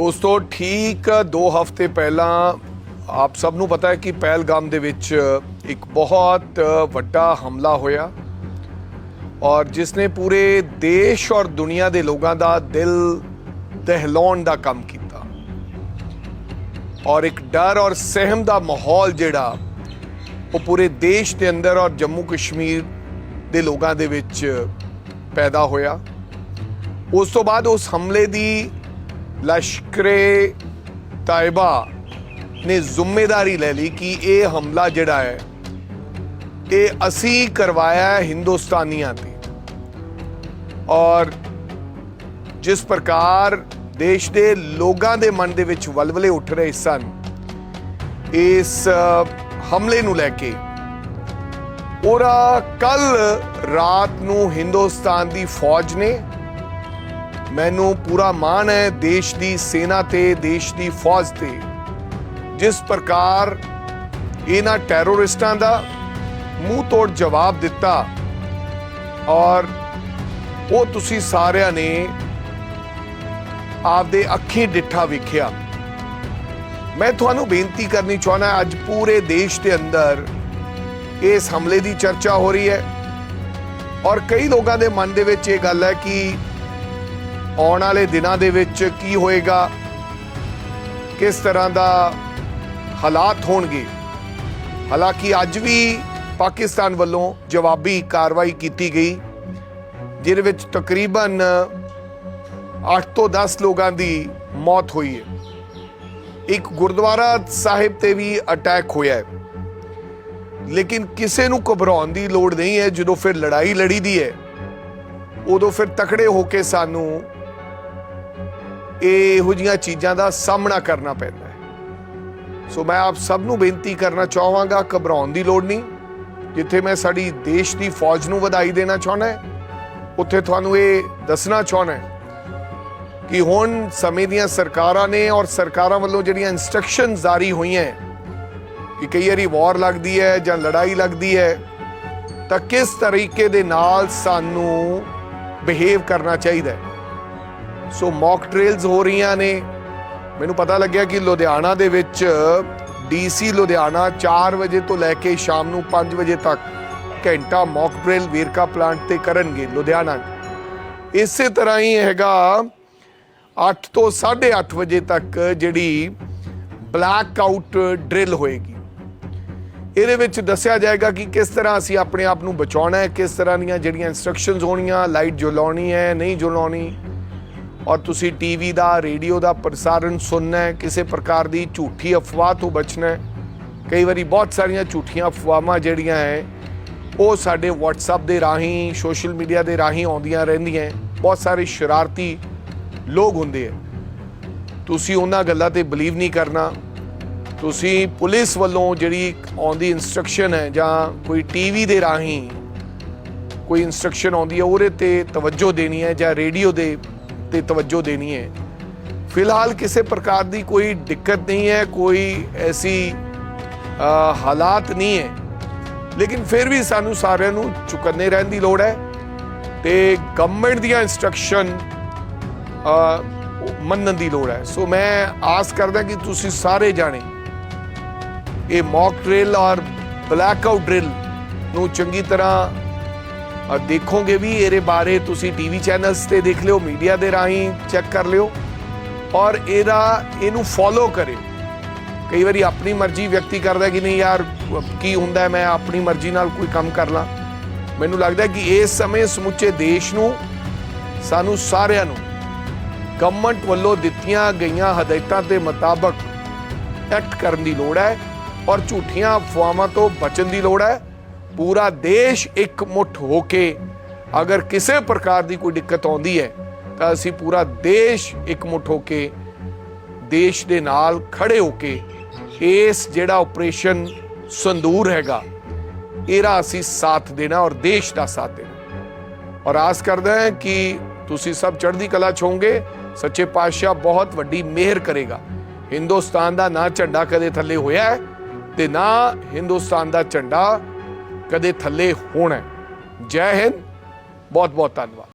ਦੋਸਤੋ, ਠੀਕ 2 ਹਫ਼ਤੇ ਪਹਿਲਾਂ ਆਪ ਸਭ ਨੂੰ ਪਤਾ ਹੈ ਕਿ ਪਹਿਲਗਾਮ ਦੇ ਵਿੱਚ ਇੱਕ ਬਹੁਤ ਵੱਡਾ ਹਮਲਾ ਹੋਇਆ ਔਰ ਜਿਸ ਨੇ ਪੂਰੇ ਦੇਸ਼ ਔਰ ਦੁਨੀਆ ਦੇ ਲੋਕਾਂ ਦਾ ਦਿਲ ਦਹਿਲਾਉਣ ਦਾ ਕੰਮ ਕੀਤਾ ਔਰ ਇੱਕ ਡਰ ਔਰ ਸਹਿਮ ਦਾ ਮਾਹੌਲ ਜਿਹੜਾ ਉਹ ਪੂਰੇ ਦੇਸ਼ ਦੇ ਅੰਦਰ ਔਰ ਜੰਮੂ ਕਸ਼ਮੀਰ ਦੇ ਲੋਕਾਂ ਦੇ ਵਿੱਚ ਪੈਦਾ ਹੋਇਆ। ਉਸ ਤੋਂ ਬਾਅਦ ਉਸ ਹਮਲੇ ਦੀ ਲਸ਼ਕਰੇ ਤਾਇਬਾ ਨੇ ਜ਼ਿੰਮੇਵਾਰੀ ਲੈ ਲਈ ਕਿ ਇਹ ਹਮਲਾ ਜਿਹੜਾ ਹੈ, ਇਹ ਅਸੀਂ ਕਰਵਾਇਆ ਹੈ ਹਿੰਦੁਸਤਾਨੀਆਂ ਤੇ। ਔਰ ਜਿਸ ਪ੍ਰਕਾਰ ਦੇਸ਼ ਦੇ ਲੋਕਾਂ ਦੇ ਮਨ ਦੇ ਵਿੱਚ ਵਲਵਲੇ ਉੱਠ ਰਹੇ ਸਨ, ਇਸ ਹਮਲੇ ਨੂੰ ਲੈ ਕੇ ਔਰ ਕੱਲ ਰਾਤ ਨੂੰ ਹਿੰਦੁਸਤਾਨ ਦੀ ਫੌਜ ਨੇ ਮੈਨੂੰ ਪੂਰਾ ਮਾਣ ਹੈ ਦੇਸ਼ ਦੀ ਸੈਨਾ ਤੇ ਦੇਸ਼ ਦੀ ਫੌਜ ਤੇ। ਜਿਸ ਪ੍ਰਕਾਰ ਇਹਨਾਂ ਟੈਰੋਰਿਸਟਾਂ ਦਾ ਮੂੰਹ ਤੋੜ ਜਵਾਬ ਦਿੱਤਾ ਔਰ ਉਹ ਤੁਸੀਂ ਸਾਰਿਆਂ ਨੇ ਆਪਦੇ ਅੱਖੀਂ ਡਿੱਠਾ ਵੇਖਿਆ। ਮੈਂ ਤੁਹਾਨੂੰ ਬੇਨਤੀ ਕਰਨੀ ਚਾਹਣਾ ਅੱਜ ਪੂਰੇ ਦੇਸ਼ ਦੇ ਅੰਦਰ ਇਸ ਹਮਲੇ ਦੀ ਚਰਚਾ ਹੋ ਰਹੀ ਹੈ ਔਰ ਕਈ ਲੋਕਾਂ ਦੇ ਮਨ ਦੇ ਵਿੱਚ ਇਹ ਗੱਲ ਹੈ ਕਿ ਆਉਣ ਵਾਲੇ ਦਿਨਾਂ ਦੇ ਵਿੱਚ ਕੀ ਹੋਏਗਾ? ਕਿਸ ਤਰ੍ਹਾਂ ਦਾ ਹਾਲਾਤ ਹੋਣਗੇ? ਹਾਲਾਂਕਿ ਅੱਜ ਵੀ ਪਾਕਿਸਤਾਨ ਵੱਲੋਂ ਜਵਾਬੀ ਕਾਰਵਾਈ ਕੀਤੀ ਗਈ, ਜਿਹਦੇ ਵਿੱਚ ਤਕਰੀਬਨ 8 ਤੋਂ 10 ਲੋਕਾਂ ਦੀ ਮੌਤ ਹੋਈ ਹੈ। ਇੱਕ ਗੁਰਦੁਆਰਾ ਸਾਹਿਬ ਤੇ ਵੀ ਅਟੈਕ ਹੋਇਆ ਹੈ। ਲੇਕਿਨ ਕਿਸੇ ਨੂੰ ਘਬਰਾਉਣ ਦੀ ਲੋੜ ਨਹੀਂ ਹੈ। ਜਦੋਂ ਫਿਰ ਲੜਾਈ ਲੜੀ ਦੀ ਹੈ, ਉਦੋਂ ਫਿਰ ਤਕੜੇ ਹੋ ਕੇ ਸਾਨੂੰ ਇਹੋ ਜਿਹੀਆਂ ਚੀਜ਼ਾਂ ਦਾ ਸਾਹਮਣਾ ਕਰਨਾ ਪੈਂਦਾ ਹੈ। ਸੋ ਮੈਂ ਆਪ ਸਭ ਨੂੰ ਬੇਨਤੀ ਕਰਨਾ ਚਾਹਾਂਗਾ, ਘਬਰਾਉਣ ਦੀ ਲੋੜ ਨਹੀਂ। ਜਿੱਥੇ ਮੈਂ ਸਾਡੀ ਦੇਸ਼ ਦੀ ਫੌਜ ਨੂੰ ਵਧਾਈ ਦੇਣਾ ਚਾਹੁੰਦਾ ਉੱਥੇ ਤੁਹਾਨੂੰ ਇਹ ਦੱਸਣਾ ਚਾਹੁੰਦਾ ਕਿ ਹੁਣ ਸਮੇਂ ਦੀਆਂ ਸਰਕਾਰਾਂ ਨੇ ਔਰ ਸਰਕਾਰਾਂ ਵੱਲੋਂ ਜਿਹੜੀਆਂ ਇਨਸਟਰਕਸ਼ਨ ਜਾਰੀ ਹੋਈਆਂ ਕਿ ਕਈ ਵਾਰੀ ਵਾਰ ਲੱਗਦੀ ਹੈ ਜਾਂ ਲੜਾਈ ਲੱਗਦੀ ਹੈ, ਤਾਂ ਕਿਸ ਤਰੀਕੇ ਦੇ ਨਾਲ ਸਾਨੂੰ ਬਿਹੇਵ ਕਰਨਾ ਚਾਹੀਦਾ ਹੈ। ਸੋ ਮੌਕ ਡ੍ਰਿਲਸ ਹੋ ਰਹੀਆਂ ਨੇ। ਮੈਨੂੰ ਪਤਾ ਲੱਗਿਆ ਕਿ ਲੁਧਿਆਣਾ ਦੇ ਵਿੱਚ ਡੀਸੀ ਲੁਧਿਆਣਾ 4 ਵਜੇ ਤੋਂ ਲੈ ਕੇ ਸ਼ਾਮ ਨੂੰ 5 ਵਜੇ ਤੱਕ ਘੰਟਾ ਮੌਕ ਡ੍ਰਿਲ ਵੇਰਕਾ ਪਲਾਂਟ ਤੇ ਕਰਨਗੇ ਲੁਧਿਆਣਾ। ਇਸੇ ਤਰ੍ਹਾਂ ਹੀ ਹੈਗਾ 8 ਤੋਂ 8:30 ਵਜੇ ਤੱਕ ਜਿਹੜੀ ਬਲੈਕ ਆਊਟ ਡ੍ਰਿਲ ਹੋਏਗੀ। ਇਹਦੇ ਵਿੱਚ ਦੱਸਿਆ ਜਾਏਗਾ ਕਿ ਕਿਸ ਤਰ੍ਹਾਂ ਅਸੀਂ ਆਪਣੇ ਆਪ ਨੂੰ ਬਚਾਉਣਾ ਹੈ, ਕਿਸ ਤਰ੍ਹਾਂ ਦੀਆਂ ਜਿਹੜੀਆਂ ਇਨਸਟਰਕਸ਼ਨਸ ਹੋਣੀਆਂ ਲਾਈਟ ਜਲਾਉਣੀ ਹੈ, ਨਹੀਂ ਜਲਾਉਣੀ ਔਰ ਤੁਸੀਂ ਟੀਵੀ ਦਾ, ਰੇਡੀਓ ਦਾ ਪ੍ਰਸਾਰਣ ਸੁਣਨਾ ਹੈ, ਕਿਸੇ ਪ੍ਰਕਾਰ ਦੀ ਝੂਠੀ ਅਫਵਾਹ ਤੋਂ ਬਚਣਾ ਹੈ। ਕਈ ਵਾਰੀ ਬਹੁਤ ਸਾਰੀਆਂ ਝੂਠੀਆਂ ਅਫਵਾਹਾਂ ਜਿਹੜੀਆਂ ਹੈ, ਉਹ ਸਾਡੇ WhatsApp ਦੇ ਰਾਹੀਂ ਸੋਸ਼ਲ ਮੀਡੀਆ ਦੇ ਰਾਹੀਂ ਆਉਂਦੀਆਂ ਰਹਿੰਦੀਆਂ ਬਹੁਤ ਸਾਰੇ ਸ਼ਰਾਰਤੀ ਲੋਕ ਹੁੰਦੇ ਹੈ। ਤੁਸੀਂ ਉਹਨਾਂ ਗੱਲਾਂ ਤੇ ਬਲੀਵ ਨਹੀਂ ਕਰਨਾ। ਤੁਸੀਂ ਪੁਲਿਸ ਵੱਲੋਂ ਜਿਹੜੀ ਆਉਂਦੀ ਇਨਸਟਰਕਸ਼ਨ ਹੈ ਜਾਂ ਕੋਈ ਟੀਵੀ ਦੇ ਰਾਹੀਂ ਕੋਈ ਇਨਸਟਰਕਸ਼ਨ ਆਉਂਦੀ ਹੈ, ਉਹਦੇ ਤੇ ਤਵੱਜੋ ਦੇਣੀ ਹੈ ਜਾਂ ਰੇਡੀਓ ਦੇ ਤੇ ਤਵੱਜੋ ਦੇਣੀ ਹੈ। ਫਿਲਹਾਲ ਕਿਸੇ ਪ੍ਰਕਾਰ ਦੀ ਕੋਈ ਦਿੱਕਤ ਨਹੀਂ ਹੈ, ਕੋਈ ਐਸੀ ਹਾਲਾਤ ਨਹੀਂ ਹੈ। ਲੇਕਿਨ ਫਿਰ ਵੀ ਸਾਨੂੰ ਸਾਰਿਆਂ ਨੂੰ ਚੁਕੰਨੇ ਰਹਿਣ ਦੀ ਲੋੜ ਹੈ ਤੇ ਗਵਰਨਮੈਂਟ ਦੀਆਂ ਇਨਸਟਰਕਸ਼ਨ ਮੰਨਣ ਦੀ ਲੋੜ ਹੈ। ਸੋ ਮੈਂ ਆਸ ਕਰਦਾ ਕਿ ਤੁਸੀਂ ਸਾਰੇ ਜਾਣੇ ਇਹ ਮੌਕ ਡ੍ਰਿਲ ਔਰ ਬਲੈਕ ਆਊਟ ਡ੍ਰਿਲ ਨੂੰ ਚੰਗੀ ਤਰ੍ਹਾਂ ਔਰ ਦੇਖੋਗੇ ਵੀ ਇਹਦੇ ਬਾਰੇ ਤੁਸੀਂ ਟੀਵੀ ਚੈਨਲਸ ਤੇ ਦੇਖ ਲਿਓ, ਮੀਡੀਆ ਦੇ ਰਾਹੀਂ ਚੈੱਕ ਕਰ ਲਿਓ। ਔਰ ਇਹਦਾ, ਇਹਨੂੰ ਫੋਲੋ ਕਰਿਓ। ਕਈ ਵਾਰੀ ਆਪਣੀ ਮਰਜ਼ੀ ਵਿਅਕਤੀ ਕਰਦਾ ਕਿ ਨਹੀਂ ਯਾਰ, ਕੀ ਹੁੰਦਾ, ਮੈਂ ਆਪਣੀ ਮਰਜ਼ੀ ਨਾਲ ਕੋਈ ਕੰਮ ਕਰ ਲਾਂ। ਮੈਨੂੰ ਲੱਗਦਾ ਕਿ ਇਸ ਸਮੇਂ ਸਮੁੱਚੇ ਦੇਸ਼ ਨੂੰ, ਸਾਨੂੰ ਸਾਰਿਆਂ ਨੂੰ ਗਵਰਨਮੈਂਟ ਵੱਲੋਂ ਦਿੱਤੀਆਂ ਗਈਆਂ ਹਦਾਇਤਾਂ ਦੇ ਮੁਤਾਬਕ ਐਕਟ ਕਰਨ ਦੀ ਲੋੜ ਹੈ ਔਰ ਝੂਠੀਆਂ ਅਫਵਾਹਾਂ ਤੋਂ ਬਚਣ ਦੀ ਲੋੜ ਹੈ। ਪੂਰਾ ਦੇਸ਼ ਇੱਕ ਮੁੱਠ ਹੋ ਕੇ ਅਗਰ ਕਿਸੇ ਪ੍ਰਕਾਰ ਦੀ ਕੋਈ ਦਿੱਕਤ ਆਉਂਦੀ ਹੈ, ਤਾਂ ਅਸੀਂ ਪੂਰਾ ਦੇਸ਼ ਇੱਕ ਮੁੱਠ ਹੋ ਕੇ ਦੇਸ਼ ਦੇ ਨਾਲ ਖੜੇ ਹੋ ਕੇ ਇਸ ਜਿਹੜਾ ਆਪਰੇਸ਼ਨ ਸੰਦੂਰ ਹੈਗਾ, ਇਹਦਾ ਅਸੀਂ ਸਾਥ ਦੇਣਾ ਔਰ ਦੇਸ਼ ਦਾ ਸਾਥ ਦੇਣਾ। ਔਰ ਆਸ ਕਰਦਾ ਹਾਂ ਕਿ ਤੁਸੀਂ ਸਭ ਚੜ੍ਹਦੀ ਕਲਾ ਚ ਹੋਵੋਗੇ, ਸੱਚੇ ਪਾਤਸ਼ਾਹ ਬਹੁਤ ਵੱਡੀ ਮਿਹਰ ਕਰੇਗਾ। ਹਿੰਦੁਸਤਾਨ ਦਾ ਨਾ ਝੰਡਾ ਕਦੇ ਥੱਲੇ ਹੋਇਆ ਤੇ ਨਾ ਹਿੰਦੁਸਤਾਨ ਦਾ ਝੰਡਾ ਕਦੇ ਥੱਲੇ ਹੋਣਾ ਜੈ ਹਿੰਦ। ਬਹੁਤ ਬਹੁਤ ਧੰਨਵਾਦ।